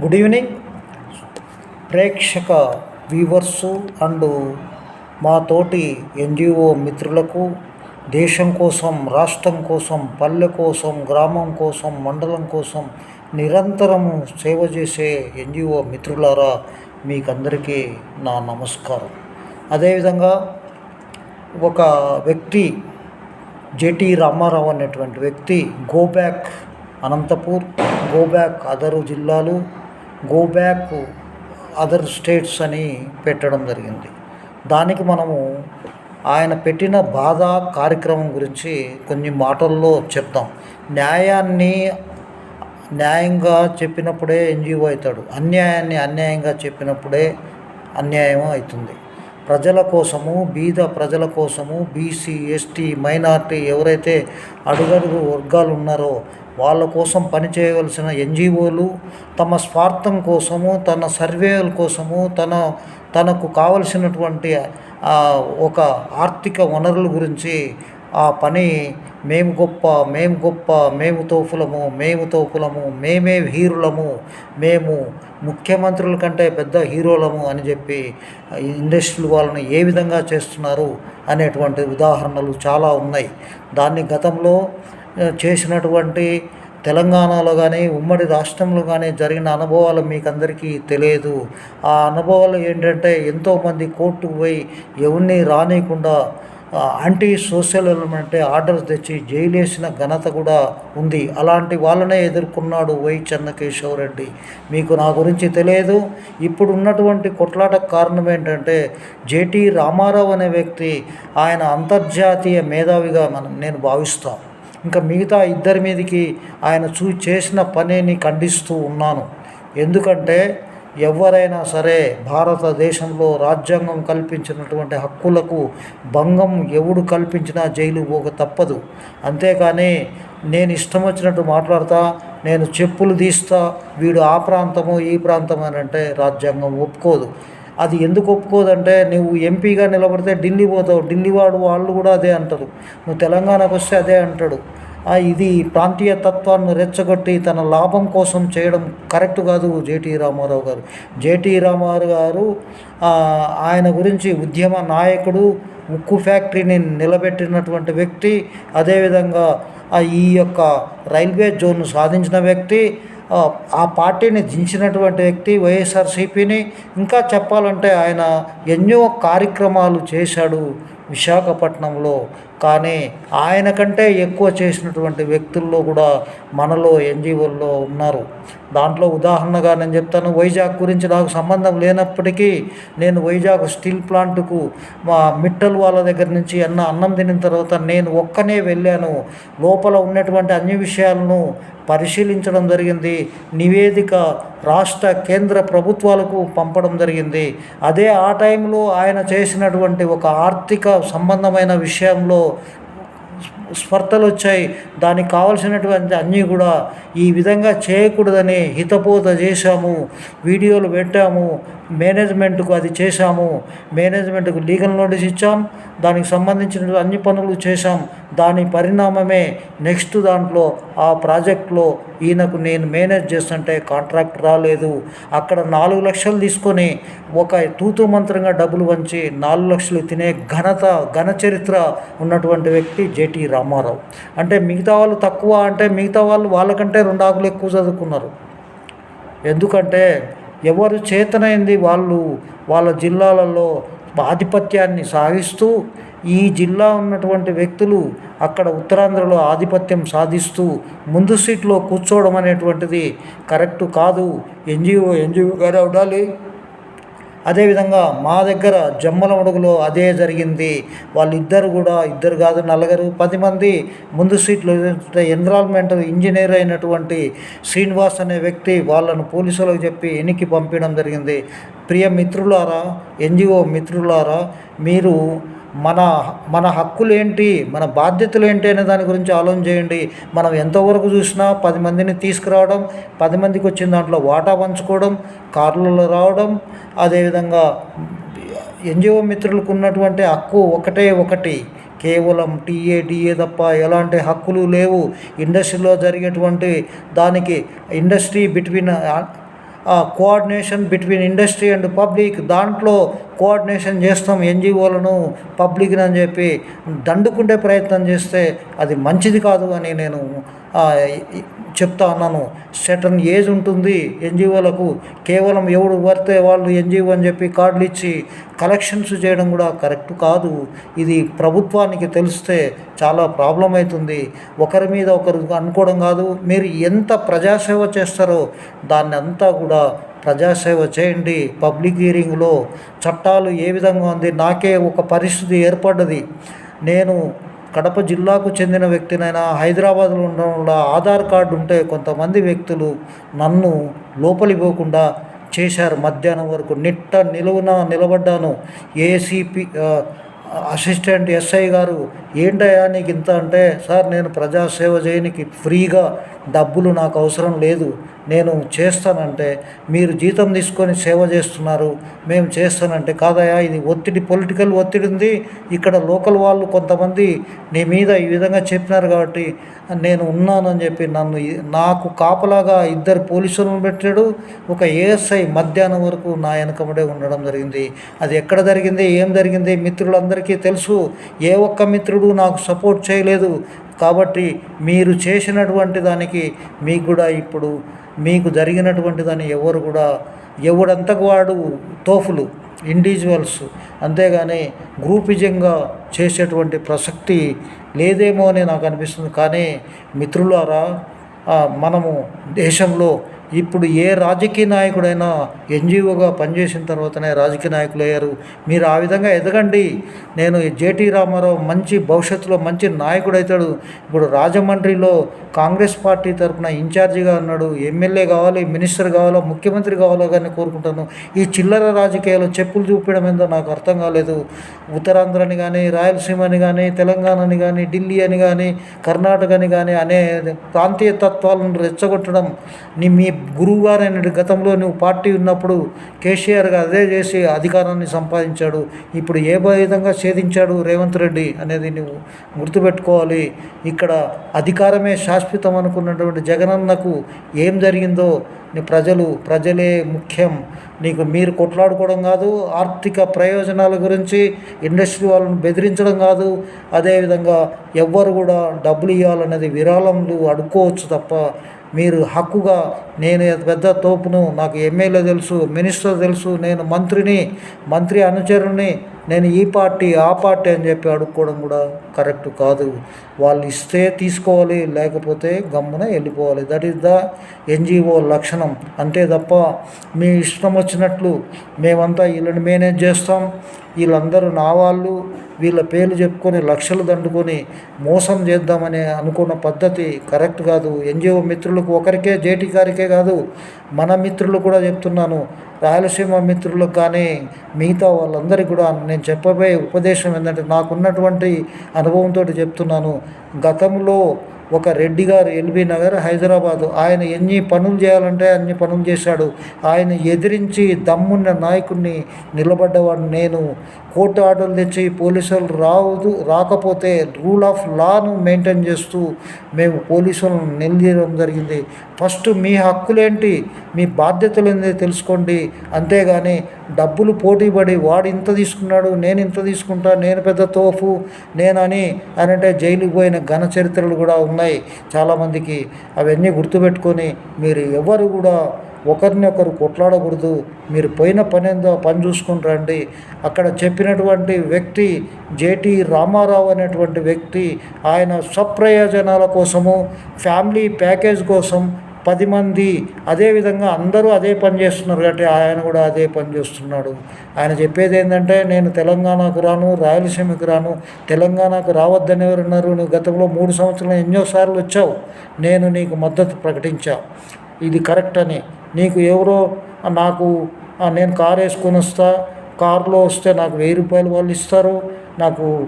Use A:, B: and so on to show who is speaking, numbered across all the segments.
A: Good evening ప్రేక్షక viewers and మా తోటి ఎన్జిఓ మిత్రులకు దేశం కోసం రాష్ట్రం కోసం పల్లె కోసం గ్రామం కోసం మండలం కోసం నిరంతరము సేవ చేసే ఎన్జిఓ మిత్రులారా మీకందరికీ నా నమస్కారం. అదేవిధంగా ఒక వ్యక్తి జెటి రామారావు అనేటువంటి వ్యక్తి go back Anantapur go back జిల్లాలు గో బ్యాక్ అదర్ స్టేట్స్ అని పెట్టడం జరిగింది. దానికి మనము ఆయన పెట్టిన బాధ కార్యక్రమం గురించి కొన్ని మాటల్లో చెప్తాం. న్యాయాన్ని న్యాయంగా చెప్పినప్పుడే ఎన్జిఓ అవుతాడు. అన్యాయాన్ని అన్యాయంగా చెప్పినప్పుడే అన్యాయం అవుతుంది. ప్రజల కోసము బీద ప్రజల కోసము బీసీ ఎస్టీ మైనార్టీ ఎవరైతే అడుగడుగు వర్గాలు ఉన్నారో వాళ్ళ కోసం పనిచేయవలసిన ఎన్జిఓలు తమ స్వార్థం కోసము తన సర్వేల కోసము తన తనకు కావలసినటువంటి ఒక ఆర్థిక వనరుల గురించి ఆ పని మేము గొప్ప మేము గొప్ప మేము తోపులము మేము తోపులము మేమే హీరులము మేము ముఖ్యమంత్రుల కంటే పెద్ద హీరోలము అని చెప్పి ఇండస్ట్రీలు వాళ్ళని ఏ విధంగా చేస్తున్నారు అనేటువంటి ఉదాహరణలు చాలా ఉన్నాయి. దాన్ని గతంలో చేసినటువంటి తెలంగాణలో కానీ ఉమ్మడి రాష్ట్రంలో కానీ జరిగిన అనుభవాలు మీకు అందరికీ తెలియదు. ఆ అనుభవాలు ఏంటంటే ఎంతోమంది కోర్టుకు పోయి ఎవరిని రానియకుండా ఆ, యాంటీ సోషల్ ఎలిమెంట్ ఆర్డర్స్ తెచ్చి జైలు వేసిన ఘనత కూడా ఉంది. అలాంటి వాళ్ళనే ఎదుర్కొన్నాడు వై చెన్నకేశవరెడ్డి మీకు నా గురించి తెలియదు. ఇప్పుడు ఉన్నటువంటి కొట్లాట కారణం ఏంటంటే జేటీ రామారావు అనే వ్యక్తి ఆయన అంతర్జాతీయ మేధావిగా మనం నేను భావిస్తాను ఇంకా మిగతా ఇద్దరి మీదకి ఆయన చూ చేసిన పనిని ఖండిస్తూ ఉన్నాను. ఎందుకంటే ఎవరైనా సరే భారతదేశంలో రాజ్యాంగం కల్పించినటువంటి హక్కులకు భంగం ఎవడు కల్పించినా జైలు పోక తప్పదు. అంతేకాని నేను ఇష్టం వచ్చినట్టు మాట్లాడతా నేను చెప్పులు తీస్తా వీడు ఆ ప్రాంతము ఈ ప్రాంతం అని అంటే రాజ్యాంగం ఒప్పుకోదు. అది ఎందుకు ఒప్పుకోదంటే నువ్వు ఎంపీగా నిలబడితే ఢిల్లీ పోతావు ఢిల్లీ వాడు వాళ్ళు కూడా అదే అంటారు. నువ్వు తెలంగాణకు వస్తే అదే అంటాడు. ఇది ప్రాంతీయ తత్వాన్ని రెచ్చగొట్టి తన లాభం కోసం చేయడం కరెక్ట్ కాదు జేటీ రామారావు గారు. జేటీ రామారావు గారు ఆయన గురించి ఉద్యమ నాయకుడు ఉక్కు ఫ్యాక్టరీని నిలబెట్టినటువంటి వ్యక్తి అదేవిధంగా ఈ యొక్క రైల్వే జోన్ను సాధించిన వ్యక్తి ఆ, పార్టీని దించినటువంటి వ్యక్తి వైఎస్ఆర్సీపీని ఇంకా చెప్పాలంటే ఆయన ఎన్నో కార్యక్రమాలు చేశాడు విశాఖపట్నంలో. కానీ ఆయన కంటే ఎక్కువ చేసినటువంటి వ్యక్తుల్లో కూడా మనలో ఎన్జిఓల్లో ఉన్నారు. దాంట్లో ఉదాహరణగా నేను చెప్తాను వైజాగ్ గురించి నాకు సంబంధం లేనప్పటికీ నేను వైజాగ్ స్టీల్ ప్లాంట్కు మా మిట్టల్ వాళ్ళ దగ్గర నుంచి అన్న అన్నం తినిన తర్వాత నేను ఒక్కనే వెళ్ళాను. లోపల ఉన్నటువంటి అన్ని విషయాలను పరిశీలించడం జరిగింది. నివేదిక రాష్ట్ర కేంద్ర ప్రభుత్వాలకు పంపడం జరిగింది. అదే ఆ టైంలో ఆయన చేసినటువంటి ఒక ఆర్థిక సంబంధమైన విషయంలో స్పర్ధలు వచ్చాయి దానికి కావలసినటువంటి అన్నీ కూడా ఈ విధంగా చేయకూడదని హితబోధ చేశాము వీడియోలు పెట్టాము మేనేజ్మెంట్కు అది చేశాము. మేనేజ్మెంట్కు లీగల్ నోటీస్ ఇచ్చాం. దానికి సంబంధించిన అన్ని పనులు చేశాం. దాని పరిణామమే నెక్స్ట్ దాంట్లో ఆ ప్రాజెక్ట్లో ఈయనకు నేను మేనేజ్ చేస్తుంటే కాంట్రాక్ట్ రాలేదు. అక్కడ నాలుగు లక్షలు తీసుకొని ఒక తూతు మంత్రంగా డబ్బులు వంచి నాలుగు లక్షలు తినే ఘనత ఘన చరిత్ర ఉన్నటువంటి వ్యక్తి జేటీ రామారావు. అంటే మిగతా వాళ్ళు తక్కువ అంటే మిగతా వాళ్ళు వాళ్ళకంటే రెండు ఆకులు ఎక్కువ చదువుకున్నారు. ఎందుకంటే ఎవరు చేతనైంది వాళ్ళు వాళ్ళ జిల్లాలలో ఆధిపత్యాన్ని సాగిస్తూ ఈ జిల్లా ఉన్నటువంటి వ్యక్తులు అక్కడ ఉత్తరాంధ్రలో ఆధిపత్యం సాధిస్తూ ముందు సీట్లో కూర్చోవడం అనేటువంటిది కరెక్ట్ కాదు. ఎన్జిఓ ఎన్జిఓగానే ఉండాలి. అదేవిధంగా మా దగ్గర జమ్మల మడుగులో అదే జరిగింది. వాళ్ళిద్దరు కూడా ఇద్దరు కాదు నలుగురు పది మంది ముందు సీట్లు ఎన్విరాన్మెంట్ ఇంజనీర్ అయినటువంటి శ్రీనివాస్ అనే వ్యక్తి వాళ్ళను పోలీసులకు చెప్పి ఎనికి పంపించడం జరిగింది. ప్రియ మిత్రులారా ఎన్జిఓ మిత్రులారా మీరు మన మన హక్కులు ఏంటి మన బాధ్యతలు ఏంటి అనే దాని గురించి ఆలోచన చేయండి మనం ఎంతవరకు చూసినా పది మందిని తీసుకురావడం పది మందికి వచ్చిన దాంట్లో వాటా పంచుకోవడం కార్లలో రావడం అదేవిధంగా ఎన్జిఓ మిత్రులకు ఉన్నటువంటి హక్కు ఒకటే ఒకటి. కేవలం టీఏ డిఏ తప్ప ఎలాంటి హక్కులు లేవు. ఇండస్ట్రీలో జరిగేటువంటి దానికి industry between coordination between industry and public. దాంట్లో కోఆర్డినేషన్ చేస్తాం ఎన్జిఓలను పబ్లిక్ని అని చెప్పి దండుకుండే ప్రయత్నం చేస్తే అది మంచిది కాదు అని నేను చెప్తా ఉన్నాను సెటన్ ఏజ్ ఉంటుంది. ఎన్జిఓలకు కేవలం ఎవడు పడితే వాళ్ళు ఎన్జిఓ అని చెప్పి కార్డులు ఇచ్చి కలెక్షన్స్ చేయడం కూడా కరెక్ట్ కాదు. ఇది ప్రభుత్వానికి తెలిస్తే చాలా ప్రాబ్లం అవుతుంది. ఒకరి మీద ఒకరు అనుకోవడం కాదు. మీరు ఎంత ప్రజాసేవ చేస్తారో దాన్ని అంతా కూడా ప్రజాసేవ చేయండి. పబ్లిక్ హీరింగ్లో చట్టాలు ఏ విధంగా ఉంది? నాకే ఒక పరిస్థితి ఏర్పడ్డది. నేను కడప జిల్లాకు చెందిన వ్యక్తినైనా హైదరాబాద్లో ఉండడం వల్ల ఆధార్ కార్డు ఉంటే కొంతమంది వ్యక్తులు నన్ను లోపలిపోకుండా చేశారు. మధ్యాహ్నం వరకు నిట్ట నిలువున నిలబడ్డాను. ఏసీపీ అసిస్టెంట్ ఎస్ఐ గారు ఏంటయ్యా నీకు ఇంత అంటే సార్ నేను ప్రజాసేవ చేయనికి ఫ్రీగా డబ్బులు నాకు అవసరం లేదు. నేను చేస్తానంటే మీరు జీతం తీసుకొని సేవ చేస్తున్నారు మేము చేస్తానంటే కాదయా ఇది ఒత్తిడి పొలిటికల్ ఒత్తిడి ఉంది ఇక్కడ లోకల్ వాళ్ళు కొంతమంది నీ మీద ఈ విధంగా చెప్పినారు కాబట్టి నేను ఉన్నానని చెప్పి నన్ను నాకు కాపలాగా ఇద్దరు పోలీసులను పెట్టాడు. ఒక ఏఎస్ఐ మధ్యాహ్నం వరకు నా వెనకబడే ఉండడం జరిగింది. అది ఎక్కడ జరిగింది ఏం జరిగింది మిత్రులందరికీ తెలుసు. ఏ ఒక్క మిత్రుడు నాకు సపోర్ట్ చేయలేదు. కాబట్టి మీరు చేసినటువంటి దానికి మీకు కూడా ఇప్పుడు మీకు జరిగినటువంటి దాన్ని ఎవరు కూడా ఎవడంతకు వాడు తోఫులు ఇండివిజువల్స్ అంతేగాని గ్రూపిజంగా చేసేటువంటి ప్రసక్తి లేదేమో అని నాకు అనిపిస్తుంది. కానీ మిత్రులారా మనము దేశంలో ఇప్పుడు ఏ రాజకీయ నాయకుడైనా ఎన్జిఓగా పనిచేసిన తర్వాతనే రాజకీయ నాయకులు అయ్యారు. మీరు ఆ విధంగా ఎదగండి. నేను జేటీ రామారావు మంచి భవిష్యత్తులో మంచి నాయకుడు అవుతాడు ఇప్పుడు రాజమండ్రిలో కాంగ్రెస్ పార్టీ తరఫున ఇన్ఛార్జిగా ఉన్నాడు. ఎమ్మెల్యే కావాలి మినిస్టర్ కావాలో ముఖ్యమంత్రి కావాలో కానీ కోరుకుంటాను. ఈ చిల్లర రాజకీయాలు చెప్పులు చూపించడం ఏందో నాకు అర్థం కాలేదు. ఉత్తరాంధ్రని కానీ రాయలసీమని కానీ తెలంగాణని కానీ ఢిల్లీ అని కానీ కర్ణాటకని కానీ అనే ప్రాంతీయ తత్వాలను రెచ్చగొట్టడం మీ గురువు గారైన గతంలో నువ్వు పార్టీ ఉన్నప్పుడు కేసీఆర్ గారు అదే చేసి అధికారాన్ని సంపాదించాడు. ఇప్పుడు ఏ విధంగా ఛేదించాడు రేవంత్ రెడ్డి అనేది నువ్వు గుర్తుపెట్టుకోవాలి. ఇక్కడ అధికారమే శాశ్వతం అనుకున్నటువంటి జగనన్నకు ఏం జరిగిందో నీ ప్రజలు ప్రజలే ముఖ్యం. నీకు మీరు కొట్లాడుకోవడం కాదు ఆర్థిక ప్రయోజనాల గురించి ఇండస్ట్రీ వాళ్ళని బెదిరించడం కాదు. అదేవిధంగా ఎవ్వరు కూడా డబ్బులు ఇవ్వాలనేది విరాళంలు అడుక్కోవచ్చు తప్ప మీరు హక్కుగా నేను పెద్ద తోపును నాకు ఎమ్మెల్యే తెలుసు మినిస్టర్ తెలుసు నేను మంత్రిని మంత్రి అనుచరుని నేను ఈ పార్టీ ఆ పార్టీ అని చెప్పి అడుక్కోవడం కూడా కరెక్ట్ కాదు. వాళ్ళు ఇస్తే తీసుకోవాలి లేకపోతే గమ్మున వెళ్ళిపోవాలి. దట్ ఈస్ ద ఎన్జిఓ లక్షణం. అంతే తప్ప మీ ఇష్టం వచ్చినట్లు మేమంతా వీళ్ళని మేనేజ్ చేస్తాం. వీళ్ళందరూ నా వాళ్ళు వీళ్ళ పేర్లు చెప్పుకొని లక్షలు దండుకొని మోసం చేద్దామని అనుకున్న పద్ధతి కరెక్ట్ కాదు. ఎన్జిఓ మిత్రులకు ఒకరికే జేటీ గారికే కాదు. మన మిత్రులు కూడా చెప్తున్నాను రాయలసీమ మిత్రులకు కానీ మిగతా వాళ్ళందరికీ కూడా నేను చెప్పబోయే ఉపదేశం ఏంటంటే నాకున్నటువంటి అనుభవంతో చెప్తున్నాను. గతంలో ఒక రెడ్డి గారు ఎల్బీ నగర్ హైదరాబాదు ఆయన ఎన్ని పనులు చేయాలంటే అన్ని పనులు చేశాడు. ఆయన ఎదిరించి దమ్మున్న నాయకుడిని నిలబడ్డవాడు నేను. కోర్టు ఆర్డర్లు తెచ్చి పోలీసులు రావు రాకపోతే రూల్ ఆఫ్ లాను మెయింటైన్ చేస్తూ మేము పోలీసులను నిలదీయడం జరిగింది. ఫస్ట్ మీ హక్కులేంటి? మీ బాధ్యతలు ఏంటి తెలుసుకోండి. అంతేగాని డబ్బులు పోటీపడి వాడు ఇంత తీసుకున్నాడు నేను ఇంత తీసుకుంటా నేను పెద్ద తోపు నేనని అని అంటే జైలుకి పోయిన ఘన చరిత్రలు కూడా ఉన్నాయి చాలామందికి. అవన్నీ గుర్తుపెట్టుకొని మీరు ఎవరు కూడా ఒకరిని ఒకరు కొట్లాడకూడదు. మీరు పోయిన పని ఏందో పని చూసుకుని రండి. అక్కడ చెప్పినటువంటి వ్యక్తి జేటి రామారావు అనేటువంటి వ్యక్తి ఆయన స్వప్రయోజనాల కోసము ఫ్యామిలీ ప్యాకేజ్ కోసం పది మంది అదేవిధంగా అందరూ అదే పని చేస్తున్నారు కాబట్టి ఆయన కూడా అదే పని చేస్తున్నాడు. ఆయన చెప్పేది ఏంటంటే నేను తెలంగాణకు రాను రాయలసీమకు రాను తెలంగాణకు రావద్దని ఎవరున్నారు నువ్వు గతంలో మూడు సంవత్సరాలు ఎన్నోసార్లు వచ్చావు. నేను నీకు మద్దతు ప్రకటించా. ఇది కరెక్ట్ అని. నీకు ఎవరో నాకు నేను కారు వేసుకొని వస్తా కారులో వస్తే నాకు వెయ్యి రూపాయలు వాళ్ళు ఇస్తారు. నాకు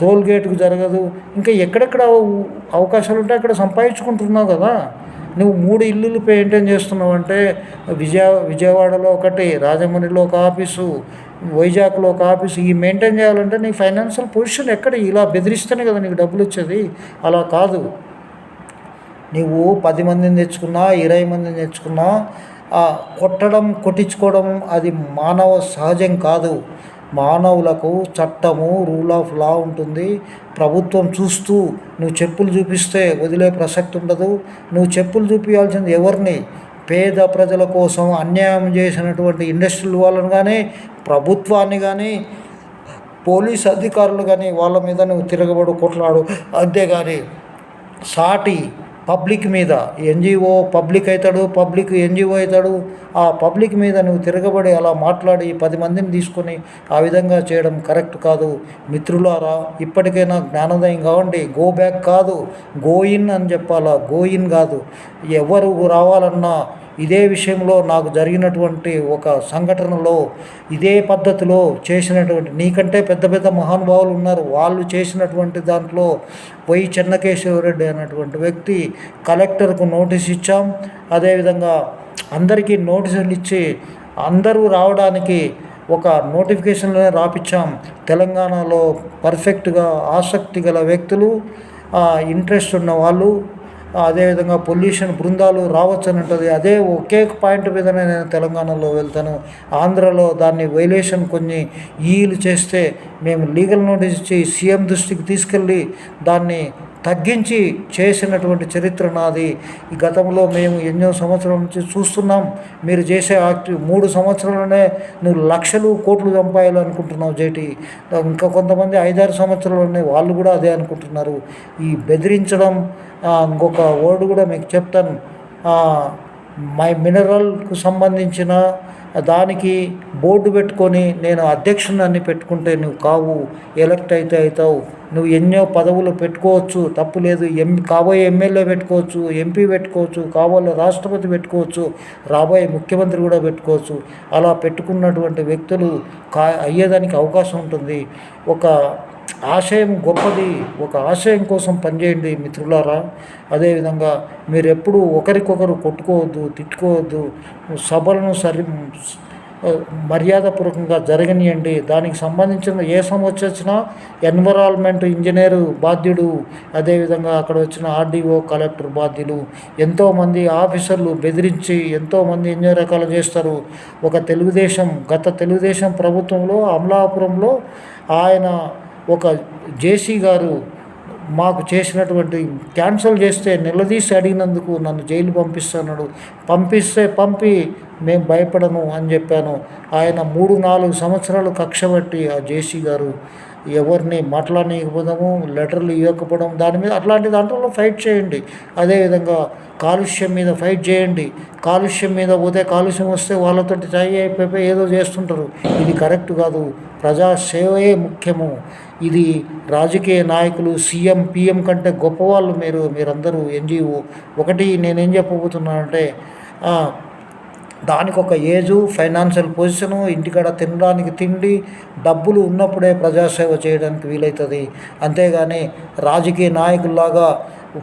A: టోల్ గేట్కు జరగదు. ఇంకా ఎక్కడెక్కడ అవకాశాలు ఉంటే అక్కడ సంపాదించుకుంటున్నావు కదా. నువ్వు మూడు ఇల్లులు పెయింటైన్ చేస్తున్నావు అంటే విజయ విజయవాడలో ఒకటి రాజమండ్రిలో ఒక ఆఫీసు వైజాగ్లో ఒక ఆఫీసు ఈ మెయింటైన్ చేయాలంటే నీ ఫైనాన్షియల్ పొజిషన్ ఎక్కడ? ఇలా బెదిరిస్తేనే కదా నీకు డబ్బులు వచ్చేది. అలా కాదు. నువ్వు పది మందిని తెచ్చుకున్నా ఇరవై మందిని తెచ్చుకున్నా కొట్టడం కొట్టించుకోవడం అది మానవ సహజం కాదు. మానవులకు చట్టము రూల్ ఆఫ్ లా ఉంటుంది. ప్రభుత్వం చూస్తూ నువ్వు చెప్పులు చూపిస్తే వదిలే ప్రసక్తి ఉండదు. నువ్వు చెప్పులు చూపించాల్సింది ఎవరిని? పేద ప్రజల కోసం అన్యాయం చేసినటువంటి ఇండస్ట్రీలు వాళ్ళని కానీ ప్రభుత్వాన్ని కానీ పోలీస్ అధికారులు కానీ వాళ్ళ మీద నువ్వు తిరగబడు కొట్లాడు. అంతేగాని సాటి పబ్లిక్ మీద ఎన్జిఓ పబ్లిక్ అవుతాడు పబ్లిక్ ఎన్జిఓ అవుతాడు ఆ పబ్లిక్ మీద నువ్వు తిరగబడి అలా మాట్లాడి పది మందిని తీసుకొని ఆ విధంగా చేయడం కరెక్ట్ కాదు. మిత్రులారా ఇప్పటికైనా జ్ఞానోదయం కావండి. గో బ్యాక్ కాదు. గోయిన్ అని చెప్పాలా? గోయిన్ కాదు. ఎవరు రావాలన్నా ఇదే విషయంలో నాకు జరిగినటువంటి ఒక సంఘటనలో ఇదే పద్ధతిలో చేసినటువంటి నీకంటే పెద్ద పెద్ద మహానుభావులు ఉన్నారు. వాళ్ళు చేసినటువంటి దాంట్లో పొయ్యి చెన్నకేశ్వరరెడ్డి అనేటువంటి వ్యక్తి కలెక్టర్కు నోటీస్ ఇచ్చాం. అదేవిధంగా అందరికీ నోటీసులు ఇచ్చి అందరూ రావడానికి ఒక నోటిఫికేషన్లోనే రాపిచ్చాం. తెలంగాణలో పర్ఫెక్ట్గా ఆసక్తి గల వ్యక్తులు ఇంట్రెస్ట్ ఉన్న వాళ్ళు అదేవిధంగా పొల్యూషన్ బృందాలు రావచ్చు అని ఉంటుంది అదే ఒకే పాయింట్ మీదనే నేను తెలంగాణలో వెళ్తాను. ఆంధ్రలో దాన్ని వైలేషన్ కొన్ని ఈలు చేస్తే మేము లీగల్ నోటీస్ ఇచ్చి సీఎం దృష్టికి తీసుకెళ్ళి దాన్ని తగ్గించి చేసినటువంటి చరిత్ర నాది. ఈ గతంలో మేము ఎన్నో సంవత్సరాల నుంచి చూస్తున్నాం. మీరు చేసే యాక్టివ్ మూడు సంవత్సరాలనే నువ్వు లక్షలు కోట్లు సంపాయాలనుకుంటున్నావు జేటి. ఇంకా కొంతమంది ఐదారు సంవత్సరాలనే వాళ్ళు కూడా అదే అనుకుంటున్నారు. ఈ బెదిరించడం ఇంకొక వర్డ్ కూడా మీకు చెప్తాను. మై మినరల్కు సంబంధించిన దానికి బోర్డు పెట్టుకొని నేను అధ్యక్షుని పెట్టుకుంటే నువ్వు కావు ఎలక్ట్ అయితే అవుతావు నువ్వు ఎన్నో పదవులు పెట్టుకోవచ్చు తప్పు లేదు. ఎం కాబోయే ఎమ్మెల్యే పెట్టుకోవచ్చు ఎంపీ పెట్టుకోవచ్చు కాబోయే రాష్ట్రపతి పెట్టుకోవచ్చు రాబోయే ముఖ్యమంత్రి కూడా పెట్టుకోవచ్చు. అలా పెట్టుకున్నటువంటి వ్యక్తులు కా అయ్యేదానికి అవకాశం ఉంటుంది. ఒక ఆశయం గొప్పది ఒక ఆశయం కోసం పనిచేయండి మిత్రులారా. అదేవిధంగా మీరు ఎప్పుడూ ఒకరికొకరు కొట్టుకోవద్దు తిట్టుకోవద్దు సభలను సరి మర్యాదపూర్వకంగా జరగనియండి. దానికి సంబంధించిన ఏ సమస్య వచ్చినా ఎన్విరాన్మెంట్ ఇంజనీరు బాధ్యుడు అదేవిధంగా అక్కడ వచ్చిన ఆర్డీఓ కలెక్టర్ బాధ్యులు ఎంతోమంది ఆఫీసర్లు బెదిరించి ఎంతోమంది ఎన్నో రకాలు చేస్తారు. ఒక తెలుగుదేశం గత తెలుగుదేశం ప్రభుత్వంలో అమలాపురంలో ఆయన ఒక జేసీ గారు మాకు చేసినటువంటి క్యాన్సిల్ చేస్తే నిలదీసి అడిగినందుకు నన్ను జైలు పంపిస్తున్నాడు పంపిస్తే పంపి మేము భయపడను అని చెప్పాను. ఆయన మూడు నాలుగు సంవత్సరాలు కక్ష పెట్టి ఆ జేసీ గారు ఎవరిని మాట్లాడనీయకపోవడము లెటర్లు ఇవ్వకపోవడం దాని మీద అట్లాంటి దాంట్లో ఫైట్ చేయండి. అదేవిధంగా కాలుష్యం మీద ఫైట్ చేయండి. కాలుష్యం మీద పోతే కాలుష్యం వస్తే వాళ్ళతో చాయి అయిపోయి ఏదో చేస్తుంటారు. ఇది కరెక్ట్ కాదు. ప్రజాసేవయే ముఖ్యము. ఇది రాజకీయ నాయకులు సీఎం పిఎం కంటే గొప్పవాళ్ళు మీరు మీరందరూ ఎన్జిఓ. ఒకటి నేనేం చెప్పబోతున్నానంటే దానికి ఒక ఏజు ఫైనాన్షియల్ పొజిషను ఇంటికాడ తినడానికి తిండి డబ్బులు ఉన్నప్పుడే ప్రజాసేవ చేయడానికి వీలవుతుంది అంతేగాని రాజకీయ నాయకుల్లాగా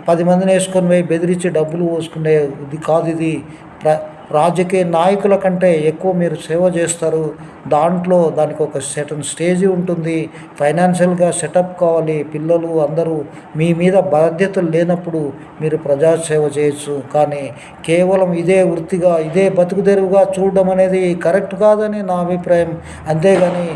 A: పది మందిని వేసుకొని పోయి బెదిరించి డబ్బులు పోసుకునే ఇది కాదు ఇది. ప్ర రాజకీయ నాయకుల కంటే ఎక్కువ మీరు సేవ చేస్తారు. దాంట్లో దానికి ఒక సెటన్ స్టేజ్ ఉంటుంది. ఫైనాన్షియల్గా సెటప్ కావాలి. పిల్లలు అందరూ మీ మీద బాధ్యతలు లేనప్పుడు మీరు ప్రజాసేవ చేయొచ్చు. కానీ కేవలం ఇదే వృత్తిగా ఇదే బతుకుదెరువుగా చూడడం అనేది కరెక్ట్ కాదని నా అభిప్రాయం. అంతేగాని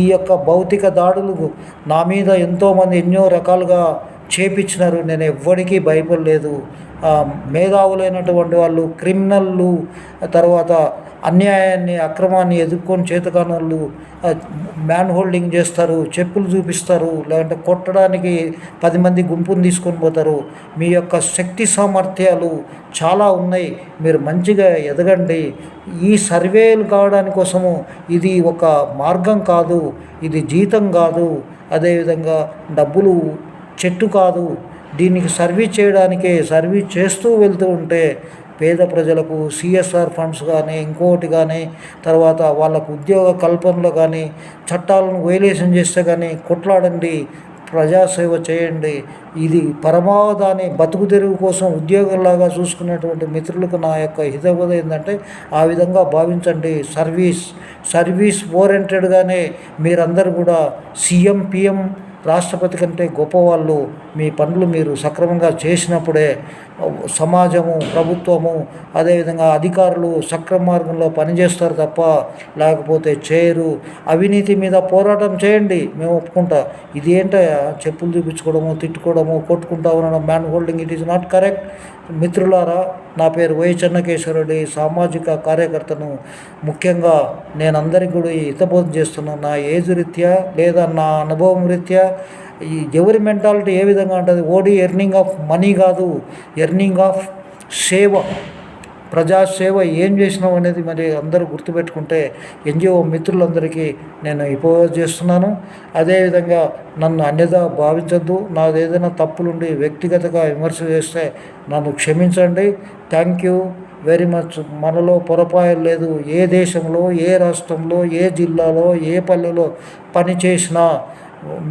A: ఈ యొక్క భౌతిక దాడులు నా మీద ఎంతోమంది ఎన్నో రకాలుగా చేపించినారు. నేను ఎవ్వడికి భయపడలేదు మేధావులైనటువంటి వాళ్ళు క్రిమినల్లు తర్వాత అన్యాయాన్ని అక్రమాన్ని ఎదుర్కొని చేతకాని వాళ్ళు మ్యాన్ హోల్డింగ్ చేస్తారు చెప్పులు చూపిస్తారు లేదంటే కొట్టడానికి పది మంది గుంపును తీసుకొని పోతారు. మీ యొక్క శక్తి సామర్థ్యాలు చాలా ఉన్నాయి. మీరు మంచిగా ఎదగండి. ఈ సర్వేలు కావడానికి కోసము ఇది ఒక మార్గం కాదు. ఇది జీతం కాదు. అదేవిధంగా డబ్బులు చెట్టు కాదు. దీనికి సర్వీస్ చేయడానికే సర్వీస్ చేస్తూ వెళ్తూ ఉంటే పేద ప్రజలకు సిఎస్ఆర్ ఫండ్స్ కానీ ఇంకోటి కానీ తర్వాత వాళ్ళకు ఉద్యోగ కల్పనలో కానీ చట్టాలను వైలేషన్ చేస్తే కానీ కొట్లాడండి ప్రజాసేవ చేయండి. ఇది పరమావధాని బతుకు తెరువు కోసం ఉద్యోగంలాగా చూసుకునేటువంటి మిత్రులకు నా యొక్క హితబోధ ఏంటంటే ఆ విధంగా భావించండి. సర్వీస్ సర్వీస్ ఓరియంటెడ్గానే మీరందరూ కూడా సీఎం పిఎం రాష్ట్రపతి కంటే గొప్పవాళ్ళు మీ పనులు మీరు సక్రమంగా చేసినప్పుడే సమాజము ప్రభుత్వము అదేవిధంగా అధికారులు సక్రమ మార్గంలో పనిచేస్తారు తప్ప లేకపోతే చేయరు. అవినీతి మీద పోరాటం చేయండి. మేము ఒప్పుకుంటా. ఇది ఏంటయ్యా చెప్పులు చూపించుకోవడము తిట్టుకోవడము కొట్టుకుంటా ఉండడం man holding it is not correct మిత్రులారా నా పేరు వై చెన్నకేశ్వరుడి సామాజిక కార్యకర్తను. ముఖ్యంగా నేను అందరికీ కూడా హితబోధం చేస్తున్నాను నా ఏజ్ రీత్యా లేదా నా అనుభవం రీత్యా ఈ ఎవరి మెంటాలిటీ ఏ విధంగా ఉంటుంది? ఓడి ఎర్నింగ్ ఆఫ్ మనీ కాదు ఎర్నింగ్ ఆఫ్ సేవ. ప్రజాసేవ ఏం చేసినాం అనేది మరి అందరూ గుర్తుపెట్టుకుంటే ఎన్జిఓ మిత్రులందరికీ నేను ఇపోజ్ చేస్తున్నాను. అదేవిధంగా నన్ను అన్యదా భావించద్దు. నాది ఏదైనా తప్పులుండి వ్యక్తిగతంగా విమర్శ చేస్తే నన్ను క్షమించండి. Thank you very much. మనలో పొరపాయలు లేదు. ఏ దేశంలో ఏ రాష్ట్రంలో ఏ జిల్లాలో ఏ పల్లెలో పని చేసినా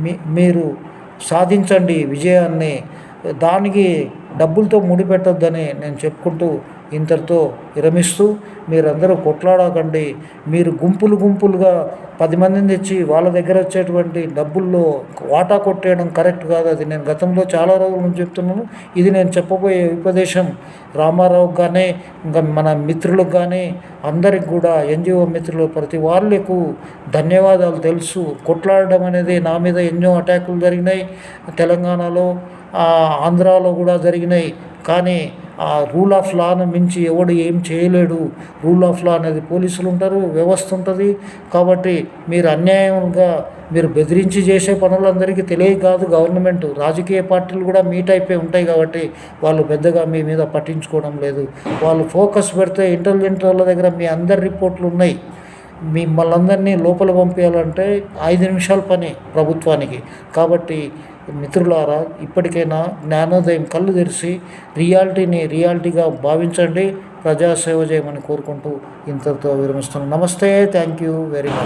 A: మీ మీరు సాధించండి విజయాన్ని. దానికి డబ్బులతో ముడిపెట్టొద్దని నేను చెప్పుకుంటూ ఇంతటితో విరమిస్తూ మీరందరూ కొట్లాడకండి. మీరు గుంపులు గుంపులుగా పది మందిని తెచ్చి వాళ్ళ దగ్గర వచ్చేటువంటి డబ్బుల్లో వాటా కొట్టేయడం కరెక్ట్ కాదు. అది నేను గతంలో చాలా రోజుల నుంచి చెప్తున్నాను. ఇది నేను చెప్పబోయే ఉపదేశం. రామారావు కానీ ఇంకా మన మిత్రులకు కానీ అందరికి కూడా ఎన్జిఓ మిత్రులు ప్రతి వాళ్ళకు ధన్యవాదాలు తెలుసు. కొట్లాడడం అనేది నా మీద ఎన్నో అటాకులు జరిగినాయి. తెలంగాణలో ఆంధ్రాలో కూడా జరిగినాయి. కానీ ఆ రూల్ ఆఫ్ లాను మించి ఎవడు ఏం చేయలేడు. రూల్ ఆఫ్ లా అనేది పోలీసులు ఉంటారు వ్యవస్థ ఉంటుంది. కాబట్టి మీరు అన్యాయంగా మీరు బెదిరించి చేసే పనులందరికీ తెలియ కాదు గవర్నమెంట్. రాజకీయ పార్టీలు కూడా మీట్ అయిపోయి ఉంటాయి కాబట్టి వాళ్ళు పెద్దగా మీ మీద పట్టించుకోవడం లేదు. వాళ్ళు ఫోకస్ పెడితే ఇంటెలిజెంట్ వాళ్ళ దగ్గర మీ అందరి రిపోర్ట్లు ఉన్నాయి. మిమ్మల్ని అందరినీ లోపల పంపించాలంటే ఐదు నిమిషాల పని ప్రభుత్వానికి. కాబట్టి మిత్రులారా ఇప్పటికైనా జ్ఞానోదయం కళ్ళు తెరిచి రియాలిటీని రియాలిటీగా భావించండి. ప్రజాసేవ చేయమని కోరుకుంటూ ఇంతటితో విరమిస్తున్నాను. నమస్తే. Thank you very much.